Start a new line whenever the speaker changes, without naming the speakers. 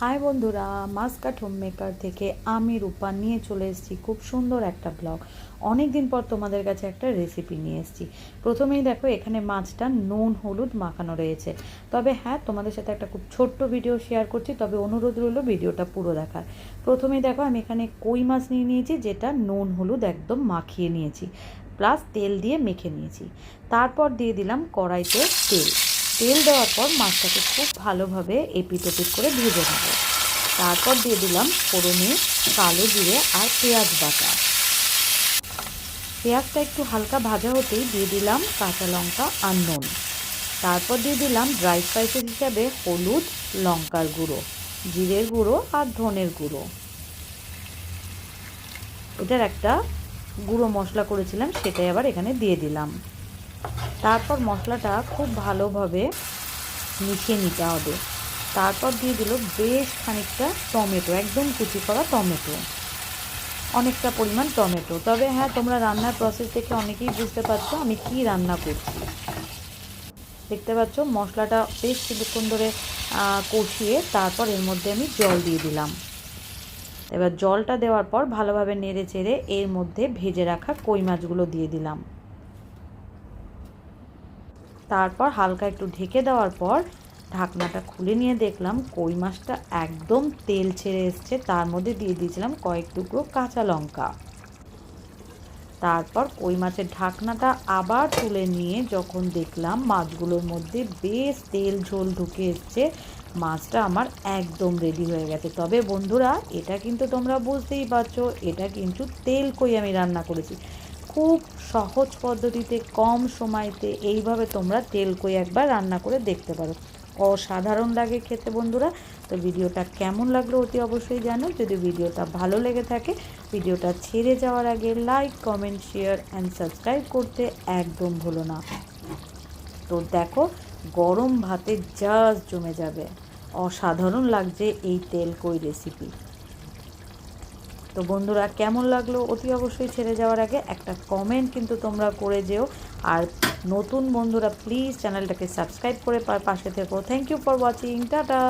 High বন্ধুরা, Muscat home maker থেকে আমি রূপা নিয়ে চলে এসেছি খুব সুন্দর একটা ব্লগ। অনেক দিন পর তোমাদের কাছে একটা রেসিপি নিয়ে এসেছি। প্রথমেই দেখো, এখানে মাছটা নুন, হলুদ মাখানো রয়েছে। তবে হ্যাঁ তোমাদের সাথে একটা খুব ছোট্ট ভিডিও শেয়ার করছি, তবে অনুরোধ রইল ভিডিওটা পুরো দেখার। প্রথমেই দেখো, আমি এখানে কই মাছ নিয়ে নিয়েছি, যেটা নুন, হলুদ একদম মাখিয়ে নিয়েছি। প্লাস তেল দিয়ে মেখে নিয়েছি। তারপর দিয়ে দিলাম কড়াইতে তেল। তেল দেওয়ার পর মাছটাকে খুব ভালোভাবে এপিট ওপিট করে ভেজে নেব। তারপর দিয়ে দিলাম ফোড়নে কালো জিরে আর পেঁয়াজ বাটা। পেঁয়াজটা একটু হালকা ভাজা হতেই দিয়ে দিলাম কাঁচা লঙ্কা আর নুন। তারপর দিয়ে দিলাম ড্রাই স্পাইসেস হিসাবে হলুদ, লঙ্কার গুঁড়ো, জিরের গুঁড়ো আর ধনের গুঁড়ো। এটার একটা গুঁড়ো মশলা করেছিলাম, সেটাই আবার এখানে দিয়ে দিলাম। তারপর মশলাটা খুব ভালোভাবে মিশিয়ে নিতে হবে। তারপর দিয়ে দিল বেশ খানিকটা টমেটো, একদম কুচি করা টমেটো। অনেকটা পরিমাণ টমেটো। তবে হ্যাঁ তোমরা রান্নার প্রসেস দেখে অনেকেই বুঝতে পারছ আমি কি রান্না করছি। দেখতে পাচ্ছ মশলাটা বেশ কিছুক্ষণ ধরে কষিয়ে তারপর এর মধ্যে আমি জল দিয়ে দিলাম। এবার জলটা দেওয়ার পর ভালোভাবে নেড়ে চেড়ে এর মধ্যে ভেজে রাখা কই মাছগুলো দিয়ে দিলাম। তারপর হালকা একটু ঢেকে দেওয়ার পর ঢাকনাটা খুলে নিয়ে দেখলাম কই মাছটা একদম তেল ছেড়ে এসছে, তার মধ্যে দিয়ে দিয়েছিলাম কয়েক টুকরো কাঁচা লঙ্কা। তারপর কই মাছের ঢাকনাটা আবার তুলে নিয়ে যখন দেখলাম মাছগুলোর মধ্যে বেশ তেল ঝোল ঢুকে এসছে, মাছটা আমার একদম রেডি হয়ে গেছে। তবে বন্ধুরা, এটা কিন্তু তোমরা বুঝতেই পারছ, এটা কিন্তু তেল কই আমি রান্না করেছি। খুব সহজ পদ্ধতিতে, কম সময়তে এইভাবে তোমরা তেল কই একবার রান্না করে দেখতে পারো। অসাধারণ লাগে খেতে বন্ধুরা। তো ভিডিওটা কেমন লাগল অতি অবশ্যই জানো। যদি ভিডিওটা ভালো লেগে থাকে, ভিডিওটা ছেড়ে যাওয়ার আগে like comment share and subscribe করতে একদম ভুলো না। তো দেখো, গরম ভাতে জাস্ট জমে যাবে। অসাধারণ লাগছে এই তেল কই রেসিপি তো বন্ধুরা, কেমন লাগল? অতি অবশ্যই ছেড়ে যাওয়ার আগে একটা কমেন্ট কিন্তু তোমরা করে যেও। আর নতুন বন্ধুরা প্লিজ চ্যানেলটাকে সাবস্ক্রাইব করে পাশে থেকো। Thank you for watching tata!